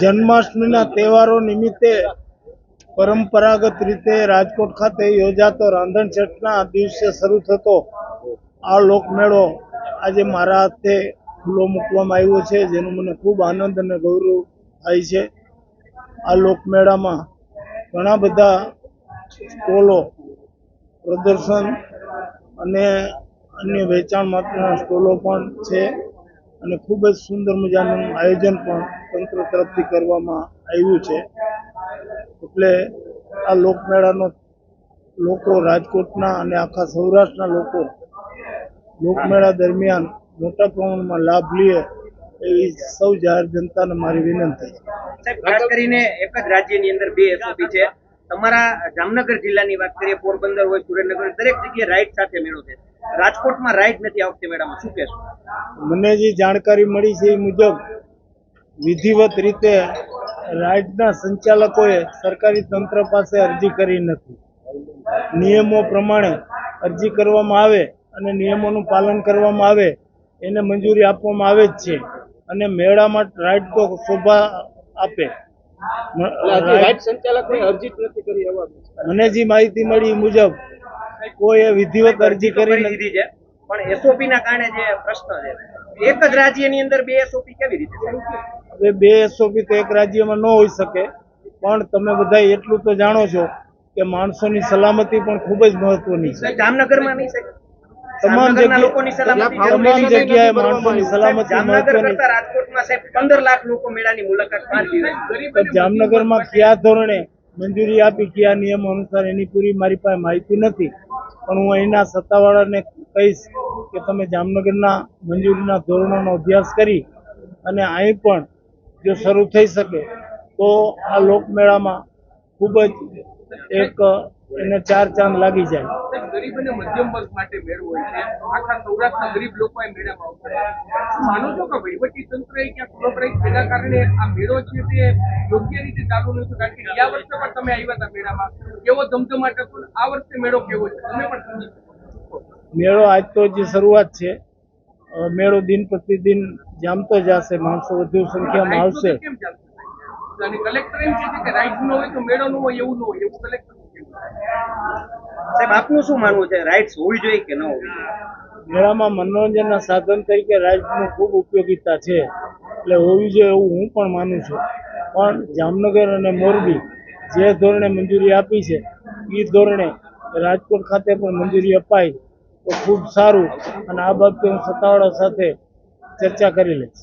જન્માષ્ટમીના તહેવારો નિમિત્તે પરંપરાગત રીતે રાજકોટ ખાતે યોજાતો રાંધણછઠના દિવસે શરૂ થતો આ લોકમેળો આજે મારા હાથે ખુલ્લો મૂકવામાં આવ્યો છે, જેનો મને ખૂબ આનંદ અને ગૌરવ થાય છે. આ લોકમેળામાં ઘણા બધા સ્ટોલો પ્રદર્શન અને અન્ય વેચાણ માટેના સ્ટોલો પણ છે. અને ખૂબ જ સુંદર મજાનું આયોજન પણ તંત્ર તરફથી કરવામાં આવ્યું છે. એટલે આ લોકમેળાનો લોકો રાજકોટના અને આખા સૌરાષ્ટ્રના લોકો લોકમેળા દરમિયાન મોટા પ્રમાણમાં લાભ લે એવી સૌ જાહેર જનતાને મારી વિનંતી ખાસ કરીને એક જ રાજ્યની અંદર બે એસઓપી છે. તમારા જામનગર જિલ્લાની વાત કરીએ, પોરબંદર હોય, સુરેન્દ્રનગર, દરેક જગ્યાએ રાઈડ સાથે મેળો છે. રાજકોટમાં રાઈડ નથી આવતી મેડમ શું કહેશો? મને જે જાણકારી મળી છે એ મુજબ વિધિવત રીતે રાઇડના સંચાલકોએ સરકારી તંત્ર પાસે અરજી કરી નથી. નિયમો પ્રમાણે અરજી કરવામાં આવે અને નિયમોનું પાલન કરવામાં આવે એને મંજૂરી આપવામાં આવે જ છે. અને મેળામાં રાઇડ તો શોભા આપે. મને જે માહિતી મળી મુજબ કોઈએ વિધિવત અરજી કરી લીધી છે. પણ એસઓપી ના કારણે જે પ્રશ્ન છે એક જ રાજ્યની અંદર બે એસઓપી કેવી રીતે હવે બે એસઓપી તો એક રાજ્યમાં ન હોઈ શકે પણ તમે બધા એટલું તો જાણો છો કે માણસોની સલામતી પણ ખૂબ જ મહત્વની છે. જામનગરમાં નહીં શકે તમામ જગ્યાએ માણસોની સલામતી મહત્વની જામનગરમાં કયા ધોરણે મંજૂરી આપી કયા નિયમ અનુસાર એની પૂરી મારી પાસે માહિતી નથી. પણ હું અહીંના સત્તાવાળાને કહીશ કે તમે જામનગરના મંજૂરીના ધોરણોનો અભ્યાસ કરી અને અહીં પણ જો શરૂ થઈ શકે તો આ લોકમેળામાં ખૂબ જ એક એને ચાર ચાંદ લાગી જાય. ગરીબ અને મધ્યમ વર્ગ માટે મેળો હોય છે. આખા સૌરાષ્ટ્રના ગરીબ લોકો આ મેળામાં આવતા. માનો છો કે વહીવટી તંત્રએ કોર્પોરેટ તેના કારણે આ મેળો છે તે યોગ્ય રીતે ચાલુ નથી કારણ કે ગયા વર્ષે પણ તમે આવ્યા હતા મેળામાં. કેવો ધમધમાટ હતો આ વર્ષે મેળો કેવો છે? તમે પણ સમજી મેળો આજ તો જે શરૂઆત છે. મેળો દિન પ્રતિદિન જામતો જશે માણસો વધુ સંખ્યામાં આવશે. કલેક્ટર એમ છે કે રાઈટ ન હોય તો મેળો નો હોય એવું ન હોય એવું કલેક્ટર સાહેબ, આપનું શું માનવું છે? રાઇટ્સ હોવી જોઈએ કે ન હોવી મેળામાં મનોરંજનના સાધન તરીકે રાઇડનું ખૂબ ઉપયોગીતા છે. એટલે હોવી જોઈએ એવું હું પણ માનું છું. પણ જામનગર અને મોરબી જે ધોરણે મંજૂરી આપી છે એ ધોરણે રાજકોટ ખાતે પણ મંજૂરી અપાય તો ખૂબ સારું. અને આ બાબતે હું સત્તાવાળા સાથે ચર્ચા કરી લઈશ.